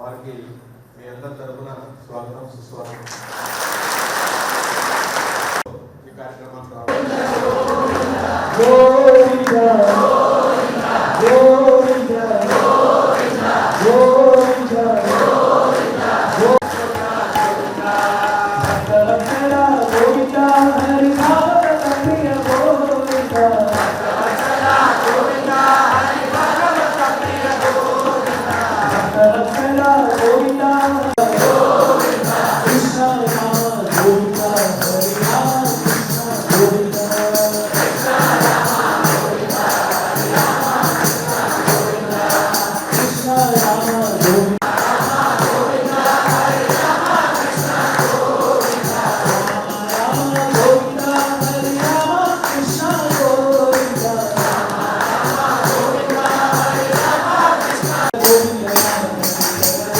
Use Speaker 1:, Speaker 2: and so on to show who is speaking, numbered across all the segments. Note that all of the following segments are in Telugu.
Speaker 1: వారికి మీ అందరి తరఫున స్వాగతం సుస్వాగతం. ఈ కార్యక్రమానికి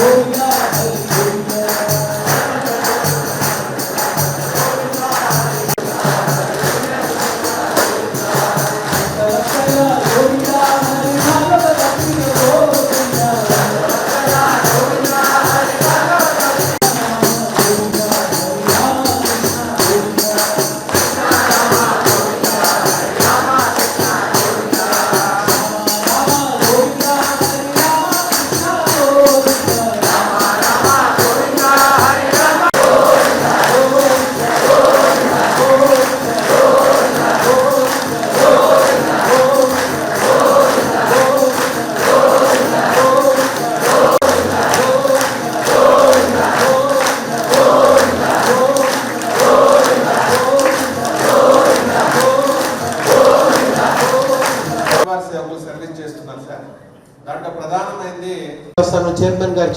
Speaker 1: రావడం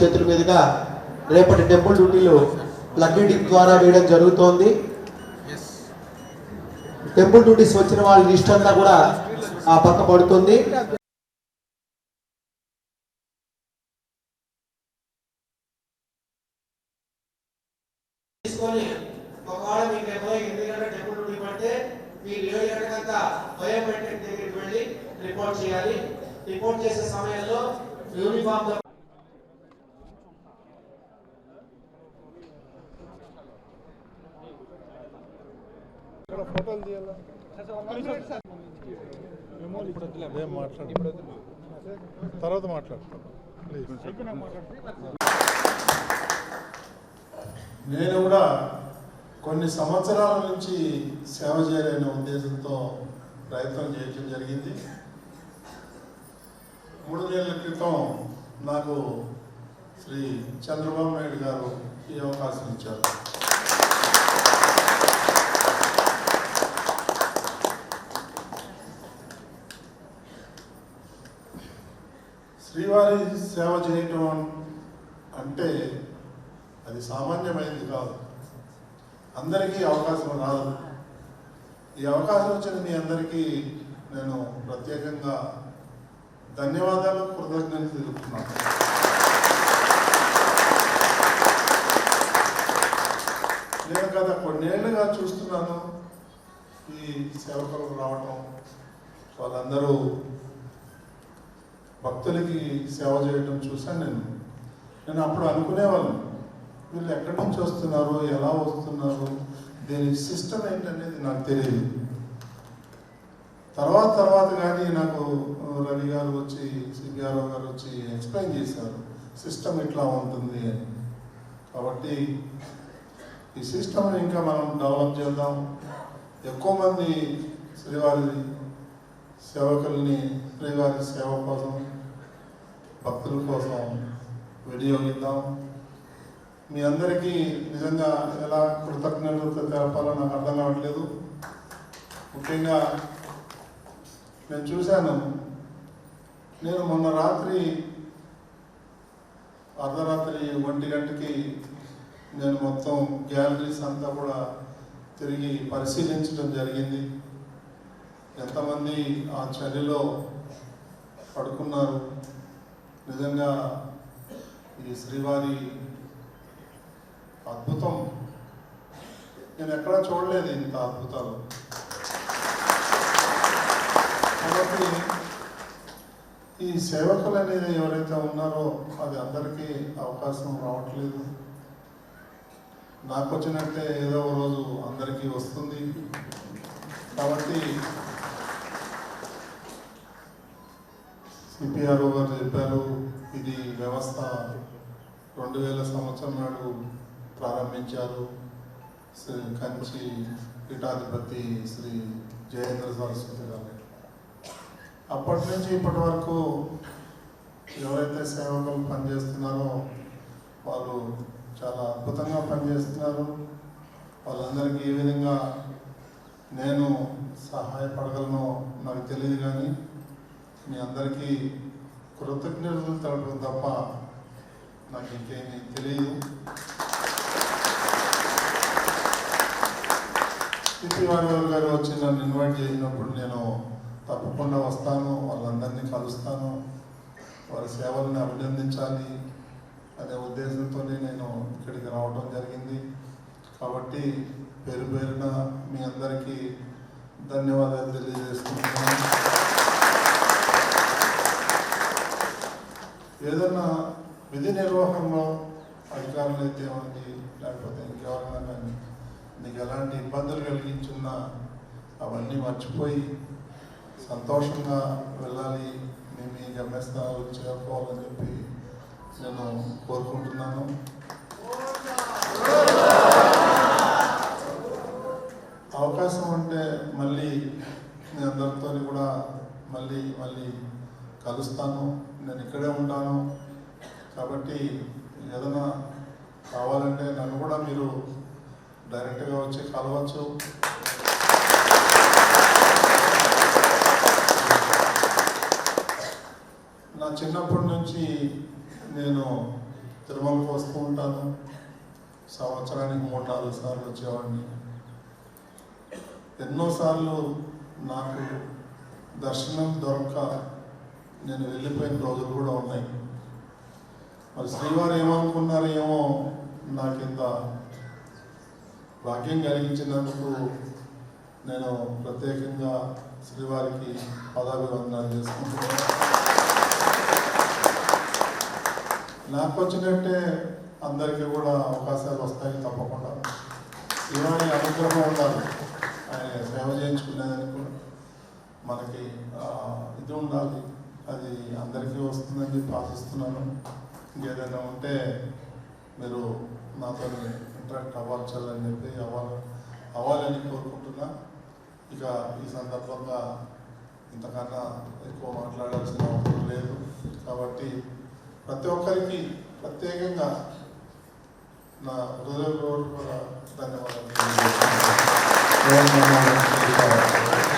Speaker 2: చేతుల మీదుగా రేపటి టెంపుల్ డ్యూటీలు లక్కీ డిప్ ద్వారా వేయడం జరుగుతోంది. టెంపుల్ డ్యూటీస్ వచ్చిన వాళ్ళ లిస్ట్ అంతా కూడా ఆ పక్క పడుతుంది. తీసుకొని ఒకవేళ మీకు రేపు ఎనిమిది గంటల టెంపుల్ డ్యూటీ పడితే మీరు ఏడు గంటలంతా బయోమెట్రిక్ దగ్గరికి వెళ్ళి రిపోర్ట్ చేయాలి. రిపోర్ట్ చేసే సమయంలో యూనిఫామ్
Speaker 3: అదే మాట్లాడు. తర్వాత మాట్లాడతాం నేను కూడా కొన్ని సంవత్సరాల నుంచి సేవ చేయాలనే ఉద్దేశంతో ప్రయత్నం చేయడం జరిగింది. మూడు నెలల క్రితం నాకు శ్రీ చంద్రబాబు నాయుడు గారు ఈ అవకాశం ఇచ్చారు. శ్రీవారి సేవ చేయటం అంటే అది సామాన్యమైనది కాదు. అందరికీ అవకాశం రాదు. ఈ అవకాశం వచ్చిన మీ అందరికీ నేను ప్రత్యేకంగా ధన్యవాదాలు కృతజ్ఞతలు తెలుపుతున్నాను. నేను గత కొన్నేళ్ళుగా చూస్తున్నాను ఈ సేవకులు రావటం. వాళ్ళందరూ భక్తులకి సేవ చేయడం చూశాను నేను. నేను అప్పుడు అనుకునేవాళ్ళం వీళ్ళు ఎక్కడి నుంచి వస్తున్నారు? ఎలా వస్తున్నారు? దీని సిస్టమ్ ఏంటనేది నాకు తెలియదు. తర్వాత తర్వాత కానీ నాకు రవి గారు వచ్చి సిద్ధారావు గారు వచ్చి ఎక్స్ప్లెయిన్ చేశారు సిస్టమ్ ఇట్లా ఉంటుంది అని. కాబట్టి ఈ సిస్టమ్ని ఇంకా మనం డెవలప్ చేద్దాం. ఎక్కువ మంది శ్రీవారి సేవకుల్ని శ్రీవారి సేవ కోసం భక్తుల కోసం వినియోగిద్దాం. మీ అందరికీ నిజంగా ఎలా కృతజ్ఞతలు తెలపాలో నాకు అర్థం కావట్లేదు. ముఖ్యంగా నేను చూశాను నేను మొన్న రాత్రి అర్ధరాత్రి ఒంటి గంటకి నేను మొత్తం గ్యాలరీస్ అంతా కూడా తిరిగి పరిశీలించడం జరిగింది. ఎంతమంది ఆ చలిలో పడుకున్నారు? నిజంగా ఈ శ్రీవారి అద్భుతం. నేను ఎక్కడా చూడలేదు ఇంత అద్భుతాలు. కాబట్టి ఈ సేవకులు అనేది ఎవరైతే ఉన్నారో అది అందరికీ అవకాశం రావట్లేదు. నాకు వచ్చినట్టే ఏదో ఒక రోజు అందరికీ వస్తుంది. కాబట్టి సిపిఆర్ఓ గారు చెప్పారు ఇది వ్యవస్థ రెండు వేల సంవత్సరం నాడు ప్రారంభించారు. శ్రీ కంచి పీఠాధిపతి శ్రీ జయేంద్ర సరస్వతి గారు. అప్పటి నుంచి ఇప్పటి వరకు ఎవరైతే సేవకులు పనిచేస్తున్నారో వాళ్ళు చాలా అద్భుతంగా పనిచేస్తున్నారు. వాళ్ళందరికీ ఏ విధంగా నేను సహాయపడగలను నాకు తెలియదు కానీ మీ అందరికీ కృతజ్ఞతలు తెలపడం తప్ప నాకు ఇంకేమీ తెలియదు. సిపి వారి గారు వచ్చి నన్ను ఇన్వైట్ చేసినప్పుడు నేను తప్పకుండా వస్తాను వాళ్ళందరినీ కలుస్తాను వారి సేవలను అభినందించాలి అనే ఉద్దేశంతోనే నేను ఇక్కడికి రావడం జరిగింది. కాబట్టి పేరు పేరున మీ అందరికీ ధన్యవాదాలు తెలియజేస్తున్నాను. ఏదన్నా విధి నిర్వహణలో అధికారులు అయితే లేకపోతే ఇంకెవరైనా కానీ నీకు ఎలాంటి ఇబ్బందులు కలిగించున్నా అవన్నీ మర్చిపోయి సంతోషంగా వెళ్ళాలి మేము మీ గమ్యస్థానాలు చేరుకోవాలని చెప్పి నేను కోరుకుంటున్నాను. అవకాశం ఉంటే మళ్ళీ మీ అందరితో కూడా మళ్ళీ మళ్ళీ కలుస్తాను. నేను ఇక్కడే ఉంటాను. కాబట్టి ఏదైనా కావాలంటే నన్ను కూడా మీరు డైరెక్ట్గా వచ్చి కలవచ్చు. నా చిన్నప్పటి నుంచి నేను తిరుమలకు వస్తూ ఉంటాను. సంవత్సరానికి మూడు నాలుగు సార్లు వచ్చేవాడిని. ఎన్నోసార్లు నాకు దర్శనం దొరక నేను వెళ్ళిపోయిన రోజులు కూడా ఉన్నాయి. మరి శ్రీవారు ఏమనుకున్నారేమో ఏమో నాకు ఇంత భాగ్యం కలిగించినందుకు నేను ప్రత్యేకంగా శ్రీవారికి పదాభివందనాలు చేసుకుంటున్నాను. నాకు వచ్చినట్టే అందరికీ కూడా అవకాశాలు వస్తాయి తప్పకుండా. శ్రీవారి అనుగ్రహం ఉండాలి. ఆయన సేవ చేయించుకునేదానికి కూడా మనకి ఇది ఉండాలి. అది అందరికీ వస్తుందని చెప్పి ఆశిస్తున్నాను. ఇంకేదైనా ఉంటే మీరు నాతో ఇంటరాక్ట్ అవ్వాలని చెప్పి అవ్వాలి అవ్వాలని కోరుకుంటున్నా. ఇక ఈ సందర్భంగా ఇంతకన్నా ఎక్కువ మాట్లాడాల్సిన అవసరం లేదు. కాబట్టి ప్రతి ఒక్కరికి ప్రత్యేకంగా నా హృదయపూర్వక ధన్యవాదాలు.